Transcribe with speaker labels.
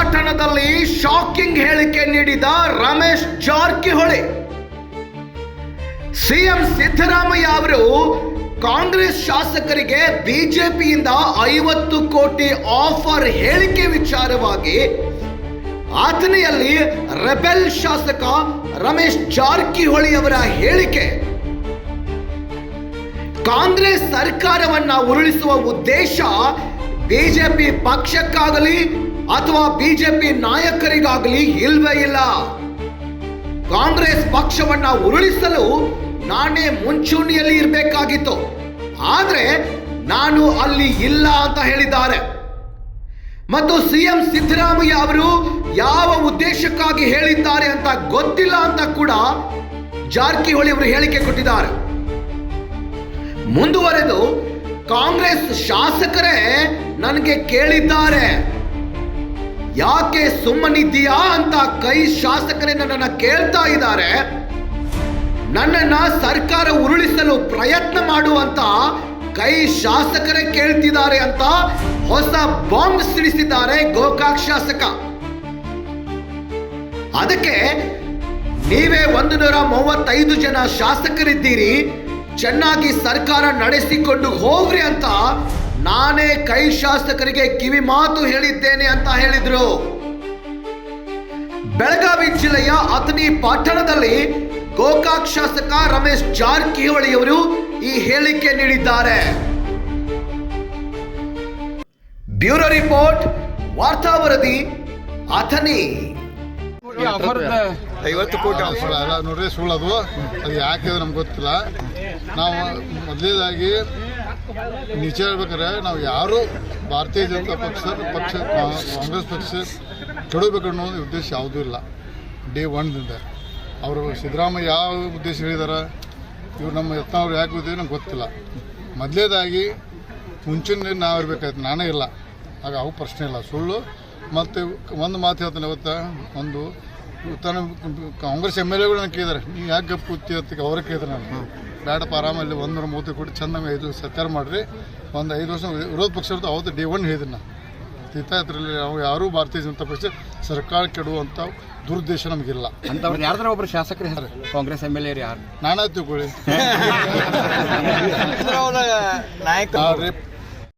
Speaker 1: ಪಾಟಣದಲ್ಲಿ shocking ಹೇಳಿಕೆ ನೀಡಿದ Ramesh Jarkiholi. CM Siddaramaiah ಅವರು ಕಾಂಗ್ರೆಸ್ ಶಾಸಕರಿಗೆ ಬಿಜೆಪಿಯಿಂದ ಐವತ್ತು ಕೋಟಿ ಆಫರ್ ಹೇಳಿಕೆ ವಿಚಾರವಾಗಿ ಆತನೆಯಲ್ಲಿ ರೆಬೆಲ್ ಶಾಸಕ ರಮೇಶ್ ಜಾರಕಿಹೊಳಿ ಅವರ ಹೇಳಿಕೆ. ಕಾಂಗ್ರೆಸ್ ಸರ್ಕಾರವನ್ನ ಉರುಳಿಸುವ ಉದ್ದೇಶ ಬಿಜೆಪಿ ಪಕ್ಷಕ್ಕಾಗಲಿ ಅಥವಾ ಬಿಜೆಪಿ ನಾಯಕರಿಗಾಗಲಿ ಇಲ್ವೇ ಇಲ್ಲ. ಕಾಂಗ್ರೆಸ್ ಪಕ್ಷವನ್ನ ಉರುಳಿಸಲು ನಾನೇ ಮುಂಚೂಣಿಯಲ್ಲಿ ಇರಬೇಕಾಗಿತ್ತು. ಆದ್ರೆ ನಾನು ಅಲ್ಲಿ ಇಲ್ಲ ಅಂತ ಹೇಳಿದ್ದಾರೆ. ಮತ್ತು ಸಿಎಂ ಸಿದ್ದರಾಮಯ್ಯ ಅವರು ಯಾವ ಉದ್ದೇಶಕ್ಕಾಗಿ ಹೇಳಿದ್ದಾರೆ ಅಂತ ಗೊತ್ತಿಲ್ಲ ಅಂತ ಕೂಡ ಜಾರಕಿಹೊಳಿ ಅವರು ಹೇಳಿಕೆ ಕೊಟ್ಟಿದ್ದಾರೆ. ಮುಂದುವರೆದು ಕಾಂಗ್ರೆಸ್ ಶಾಸಕರೇ ನನಗೆ ಕೇಳಿದ್ದಾರೆ. ಯಾಕೆ ಸುಮ್ಮನಿದ್ದೀಯಾ ಅಂತ ಕೈ ಶಾಸಕರೇ ನನ್ನನ್ನು ಕೇಳ್ತಾ ಇದ್ದಾರೆ. ನನ್ನನ್ನ ಸರ್ಕಾರ ಉರುಳಿಸಲು ಪ್ರಯತ್ನ ಮಾಡುವಂತ ಕೈ ಶಾಸಕರೇ ಕೇಳ್ತಿದ್ದಾರೆ ಅಂತ ಹೊಸ ಬಾಂಬ್ ಸಿಡಿಸಿದ್ದಾರೆ ಗೋಕಾಕ್ ಶಾಸಕ. ಅದಕ್ಕೆ ನೀವೇ ಒಂದು ನೂರ ಮೂವತ್ತೈದು ಜನ ಶಾಸಕರಿದ್ದೀರಿ. ಚೆನ್ನಾಗಿ ಸರ್ಕಾರ ನಡೆಸಿಕೊಂಡು ಹೋಗ್ರಿ ಅಂತ ನಾನೇ ಕೈ ಶಾಸಕರಿಗೆ ಕಿವಿ ಮಾತು ಹೇಳಿದ್ದೇನೆ ಅಂತ ಹೇಳಿದ್ರು. ಬೆಳಗಾವಿ ಜಿಲ್ಲೆಯ ಅಥಣಿ ಪಟ್ಟಣದಲ್ಲಿ ಗೋಕಾಕ್ ಶಾಸಕ ರಮೇಶ್ ಜಾರಕಿಹೊಳಿ ಅವರು ಈ ಹೇಳಿಕೆ ನೀಡಿದ್ದಾರೆ. ಬ್ಯೂರೋ ರಿಪೋರ್ಟ್ ವಾರ್ತಾ ವರದಿ ಅಥಣಿ.
Speaker 2: ಐವತ್ತು ಕೋಟಿ ಆಫರ್ ಅಲ್ಲ, ನೋಡ್ರಿ ಸುಳ್ಳದು ಅದು. ಯಾಕೆ ನಮ್ಗೆ ಗೊತ್ತಿಲ್ಲ. ನಾವು ಮೊದಲೇದಾಗಿ ನಿಜ ಹೇಳ್ಬೇಕಾದ್ರೆ ನಾವು ಯಾರು ಭಾರತೀಯ ಜನತಾ ಪಕ್ಷ ಪಕ್ಷ ಕಾಂಗ್ರೆಸ್ ಪಕ್ಷ ಕೆಡಬೇಕನ್ನೋ ಉದ್ದೇಶ ಯಾವುದೂ ಇಲ್ಲ. ಡೇ ಒನ್ದಿಂದ ಅವರು ಸಿದ್ದರಾಮಯ್ಯ ಯಾವ ಉದ್ದೇಶ ಹೇಳಿದಾರೆ? ಇವ್ರು ನಮ್ಮ ಯತ್ನವ್ರು ಯಾಕೆ ಇದ್ದೀವಿ ನಂಗೆ ಗೊತ್ತಿಲ್ಲ. ಮೊದಲೇದಾಗಿ ಮುಂಚಿನ ನಾವು ಇರಬೇಕಾಯ್ತು. ನಾನೇ ಇಲ್ಲ. ಆಗ ಅವು ಪ್ರಶ್ನೆ ಇಲ್ಲ. ಸುಳ್ಳು. ಮತ್ತು ಒಂದು ಮಾತು ಹೇಳ್ತಾನೆ ಇವತ್ತು ಒಂದು ತನ್ನ ಕಾಂಗ್ರೆಸ್ ಎಂ ಎಲ್ ಎಗಳನ್ನ ಕೇಳಿದ್ರೆ. ನೀವು ಯಾಕೆ ಗಪ್ ಕೂತಿ ಅಂತ ಅವ್ರಿಗೆ ಕೇಳಿದ್ರೆ ನಾನು ಬೇಡಪ್ಪ ಆರಾಮಲ್ಲಿ ಒಂದೂರ ಮೂವತ್ತು ಕೋಟಿ ಚೆಂದ ಐದು ಸರ್ಕಾರ ಮಾಡಿರಿ. ಒಂದು ಐದು ವರ್ಷ ವಿರೋಧ ಪಕ್ಷ ಇರುತ್ತೆ ಅವತ್ತು ಡೇ ಒನ್ ಹೇಳಿದ್ರು ನಾನು ತೀರ್ಥಯಾತ್ರೆಯಲ್ಲಿ ನಾವು ಯಾರೂ ಭಾರತೀಯ ಜನತಾ ಪಕ್ಷ ಸರ್ಕಾರ ಕೆಡುವಂಥ ದುರುದ್ದೇಶ ನಮಗಿಲ್ಲ.
Speaker 3: ಅಂತವ್ರು ಯಾರ್ದಾರ ಒಬ್ರು ಶಾಸಕರು ಹೇಳಿ ಕಾಂಗ್ರೆಸ್ ಎಂ ಎಲ್ ಎ ಯಾರು?
Speaker 2: ನಾನಾ ತಿಳ್ಕೊಳ್ಳಿ.
Speaker 4: ನಾಯಕ